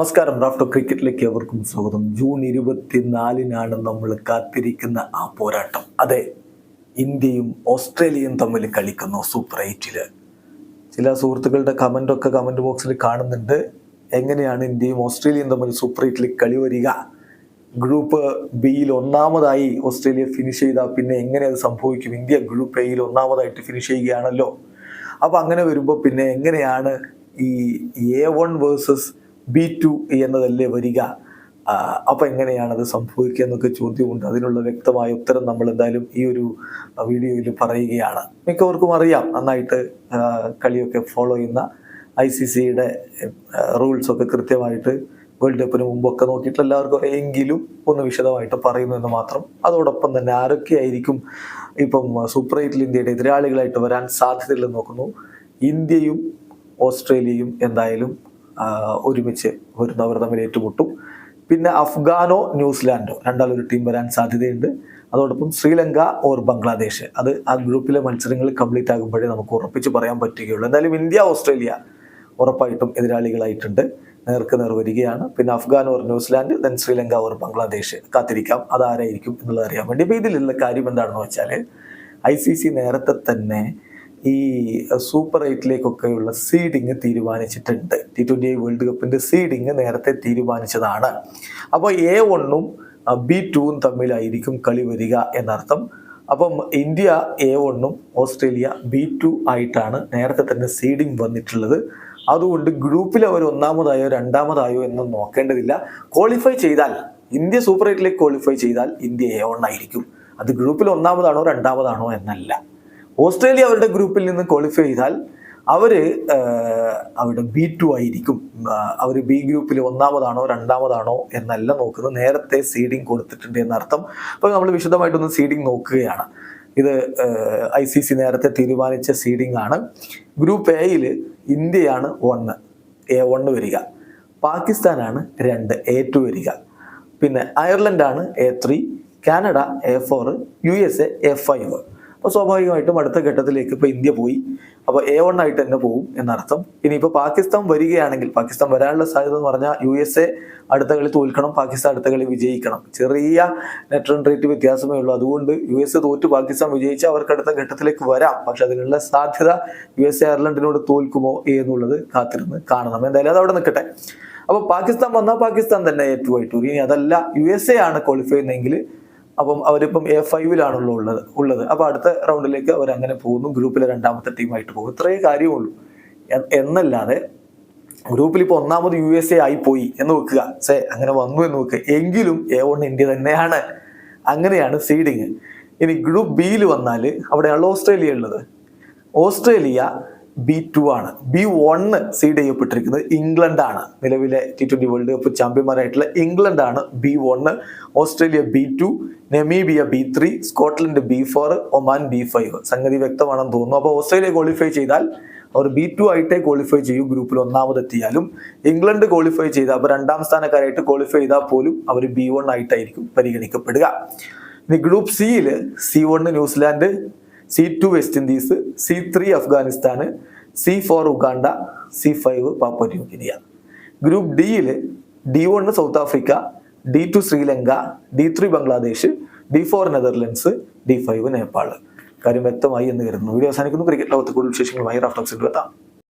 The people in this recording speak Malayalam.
നമസ്കാരം. റാഫ്റ്റർ ക്രിക്കറ്റിലേക്ക് എവർക്കും സ്വാഗതം. ജൂൺ ഇരുപത്തിനാലിനാണ് നമ്മൾ കാത്തിരിക്കുന്ന ആ പോരാട്ടം. അതെ ഇന്ത്യയും ഓസ്ട്രേലിയയും തമ്മിൽ കളിക്കുന്നു സൂപ്പർ എയ്റ്റിൽ ചില സുഹൃത്തുക്കളുടെ കമന്റൊക്കെ കമന്റ് ബോക്സിൽ കാണുന്നുണ്ട്. എങ്ങനെയാണ് ഇന്ത്യയും ഓസ്ട്രേലിയയും തമ്മിൽ സൂപ്പർ എയ്റ്റിൽ കളി വരിക? ഗ്രൂപ്പ് ബിയിൽ ഒന്നാമതായി ഓസ്ട്രേലിയ ഫിനിഷ് ചെയ്താൽ പിന്നെ എങ്ങനെ അത് സംഭവിക്കും? ഇന്ത്യ ഗ്രൂപ്പ് എയിൽ ഒന്നാമതായിട്ട് ഫിനിഷ് ചെയ്യുകയാണല്ലോ. അപ്പോൾ അങ്ങനെ വരുമ്പോൾ പിന്നെ എങ്ങനെയാണ് ഈ A one versus B two എന്നതല്ലേ വരിക. അപ്പം എങ്ങനെയാണ് അത് സംഭവിക്കുക എന്നൊക്കെ ചോദ്യമുണ്ട്. അതിനുള്ള വ്യക്തമായ ഉത്തരം നമ്മൾ എന്തായാലും ഈ ഒരു വീഡിയോയിൽ പറയുകയാണ്. മിക്കവർക്കും അറിയാം. നന്നായിട്ട് കളിയൊക്കെ ഫോളോ ചെയ്യുന്ന ഐ സി സിയുടെ റൂൾസൊക്കെ കൃത്യമായിട്ട് വേൾഡ് കപ്പിന് മുമ്പൊക്കെ നോക്കിയിട്ട് എല്ലാവർക്കും എങ്കിലും ഒന്ന് വിശദമായിട്ട് പറയുന്നു എന്ന് മാത്രം. അതോടൊപ്പം തന്നെ ആരൊക്കെയായിരിക്കും ഇപ്പം സൂപ്പർ എയ്റ്റിൽ ഇന്ത്യയുടെ എതിരാളികളായിട്ട് വരാൻ സാധ്യതയില്ലെന്ന് നോക്കുന്നു. ഇന്ത്യയും ഓസ്ട്രേലിയയും എന്തായാലും ഒരുമിച്ച് വരുന്നവർ തമ്മിൽ ഏറ്റുമുട്ടും. പിന്നെ അഫ്ഗാനോ ന്യൂസിലാൻഡോ രണ്ടാളൊരു ടീം വരാൻ സാധ്യതയുണ്ട്. അതോടൊപ്പം ശ്രീലങ്ക ഓർ ബംഗ്ലാദേശ്. അത് ആ ഗ്രൂപ്പിലെ മത്സരങ്ങൾ കംപ്ലീറ്റ് ആകുമ്പോഴേ നമുക്ക് ഉറപ്പിച്ച് പറയാൻ പറ്റുകയുള്ളൂ. എന്തായാലും ഇന്ത്യ ഓസ്ട്രേലിയ ഉറപ്പായിട്ടും എതിരാളികളായിട്ടുണ്ട്. നേർക്ക് നേർ വരികയാണ്. പിന്നെ Afghan or New Zealand then Sri Lanka or Bangladesh. കാത്തിരിക്കാം. അതാരായിരിക്കും എന്നുള്ളത് അറിയാൻ വേണ്ടി. അപ്പോൾ ഇതിലുള്ള കാര്യം എന്താണെന്ന് വെച്ചാൽ ഐ സി സി നേരത്തെ തന്നെ ഈ സൂപ്പർ എയ്റ്റിലേക്കൊക്കെയുള്ള സീഡിങ് തീരുമാനിച്ചിട്ടുണ്ട്. ടി ട്വന്റി വേൾഡ് കപ്പിന്റെ സീഡിങ് നേരത്തെ തീരുമാനിച്ചതാണ്. അപ്പോൾ എ വണ്ണും ബി ടുവും തമ്മിലായിരിക്കും കളി വരിക എന്നർത്ഥം. അപ്പം ഇന്ത്യ എ വണ്ണും ഓസ്ട്രേലിയ ബി ടു ആയിട്ടാണ് നേരത്തെ തന്നെ സീഡിങ് വന്നിട്ടുള്ളത്. അതുകൊണ്ട് ഗ്രൂപ്പിൽ അവർ ഒന്നാമതായോ രണ്ടാമതായോ എന്നും നോക്കേണ്ടതില്ല. ക്വാളിഫൈ ചെയ്താൽ ഇന്ത്യ സൂപ്പർ എയ്റ്റിലേക്ക് ക്വാളിഫൈ ചെയ്താൽ ഇന്ത്യ എ വണ്ണായിരിക്കും അത് ഗ്രൂപ്പിൽ ഒന്നാമതാണോ രണ്ടാമതാണോ എന്നല്ല. ഓസ്ട്രേലിയ അവരുടെ ഗ്രൂപ്പിൽ നിന്ന് ക്വാളിഫൈ ചെയ്താൽ അവർ അവരുടെ ബി ടു ആയിരിക്കും. അവർ ബി ഗ്രൂപ്പിൽ ഒന്നാമതാണോ രണ്ടാമതാണോ എന്നല്ല നോക്കുന്നത്. നേരത്തെ സീഡിങ് കൊടുത്തിട്ടുണ്ട് എന്നർത്ഥം. അപ്പോൾ നമ്മൾ വിശദമായിട്ടൊന്ന് സീഡിങ് നോക്കുകയാണ്. ഇത് ഐ സി സി നേരത്തെ തീരുമാനിച്ച സീഡിംഗ് ആണ്. ഗ്രൂപ്പ് എയിൽ ഇന്ത്യയാണ് ഒന്ന് എ വണ്ണ് വരിക. പാകിസ്ഥാനാണ് രണ്ട്. എ ടു വരിക. പിന്നെ അയർലൻഡാണ് A three Canada A four U S A A five അപ്പോൾ സ്വാഭാവികമായിട്ടും അടുത്ത ഘട്ടത്തിലേക്ക് ഇപ്പോൾ ഇന്ത്യ പോയി. അപ്പോൾ എ വൺ ആയിട്ട് തന്നെ പോകും എന്നർത്ഥം. ഇനിയിപ്പോൾ പാകിസ്ഥാൻ വരികയാണെങ്കിൽ പാകിസ്ഥാൻ വരാനുള്ള സാധ്യത എന്ന് പറഞ്ഞാൽ യു എസ് എ അടുത്ത കളി തോൽക്കണം പാകിസ്ഥാൻ അടുത്ത കളി വിജയിക്കണം. ചെറിയ നെറ്റ് റൺ റേറ്റ് വ്യത്യാസമേ ഉള്ളൂ. അതുകൊണ്ട് യു എസ് തോറ്റ് പാകിസ്ഥാൻ വിജയിച്ച് അവർക്ക് അടുത്ത ഘട്ടത്തിലേക്ക് വരാം. പക്ഷെ അതിനുള്ള സാധ്യത യു എസ് അയർലൻഡിനോട് തോൽക്കുമോ എന്നുള്ളത് കാത്തിരുന്ന് കാണണം. എന്തായാലും അത് അവിടെ നിൽക്കട്ടെ. അപ്പോൾ പാകിസ്ഥാൻ വന്നാൽ പാകിസ്ഥാൻ തന്നെ ഏറ്റവും ഇനി അതല്ല യു എസ് എ ആണ് ക്വാളിഫൈ ചെയ്യുന്നതെങ്കിൽ അപ്പം അവരിപ്പം എ ഫൈവിലാണല്ലോ ഉള്ളത് ഉള്ളത്. അപ്പോൾ അടുത്ത റൗണ്ടിലേക്ക് അവർ അങ്ങനെ പോകുന്നു. ഗ്രൂപ്പിലെ രണ്ടാമത്തെ ടീമായിട്ട് പോകും ഇത്രയേ കാര്യമുള്ളൂ. എന്നല്ലാതെ ഗ്രൂപ്പിൽ ഇപ്പോൾ ഒന്നാമത് യു എസ് എ ആയിപ്പോയി എന്ന് വെക്കുക. സേ അങ്ങനെ വന്നു എന്ന് വെക്കുക. എങ്കിലും എ വൺ ഇന്ത്യ തന്നെയാണ്. അങ്ങനെയാണ് സീഡിങ് ഇനി ഗ്രൂപ്പ് ബിയിൽ വന്നാൽ അവിടെയാണല്ലോ ഓസ്ട്രേലിയ ഉള്ളത്. ഓസ്ട്രേലിയ ബി ടു ആണ്. ബി വണ്ണ് സീഡ് ചെയ്യപ്പെട്ടിരിക്കുന്നത് ഇംഗ്ലണ്ടാണ്. നിലവിലെ ടി ട്വന്റി വേൾഡ് കപ്പ് ചാമ്പ്യന്മാരായിട്ടുള്ള ഇംഗ്ലണ്ടാണ് B one Australia B two Namibia B three Scotland B four Oman B five. സംഗതി വ്യക്തമാണെന്ന് തോന്നുന്നു. അപ്പോൾ ഓസ്ട്രേലിയ ക്വാളിഫൈ ചെയ്താൽ അവർ ബി ടു ആയിട്ടേ ക്വാളിഫൈ ചെയ്യൂ. ഗ്രൂപ്പിൽ ഒന്നാമതെത്തിയാലും ഇംഗ്ലണ്ട് ക്വാളിഫൈ ചെയ്താൽ അപ്പോൾ രണ്ടാം സ്ഥാനക്കാരായിട്ട് ക്വാളിഫൈ ചെയ്താൽ പോലും അവർ ബി വൺ ആയിട്ടായിരിക്കും പരിഗണിക്കപ്പെടുക. ഇനി ഗ്രൂപ്പ് സിയിൽ C one New Zealand C two West Indies C three അഫ്ഗാനിസ്ഥാന് C four Uganda C five Papua group ഡിയിൽ D one South Africa D two Sri Lanka D three Bangladesh D four Netherlands D five Nepal കാര്യം വ്യക്തമായി എന്ന് കരുതുന്നു. വീഡിയോ അവസാനിക്കുന്നു. ക്രിക്കറ്റ് ലോകത്ത് കൂടുതൽ വിശേഷങ്ങളുമായി റാഫ്റ്റോക്സിൽ എത്താം.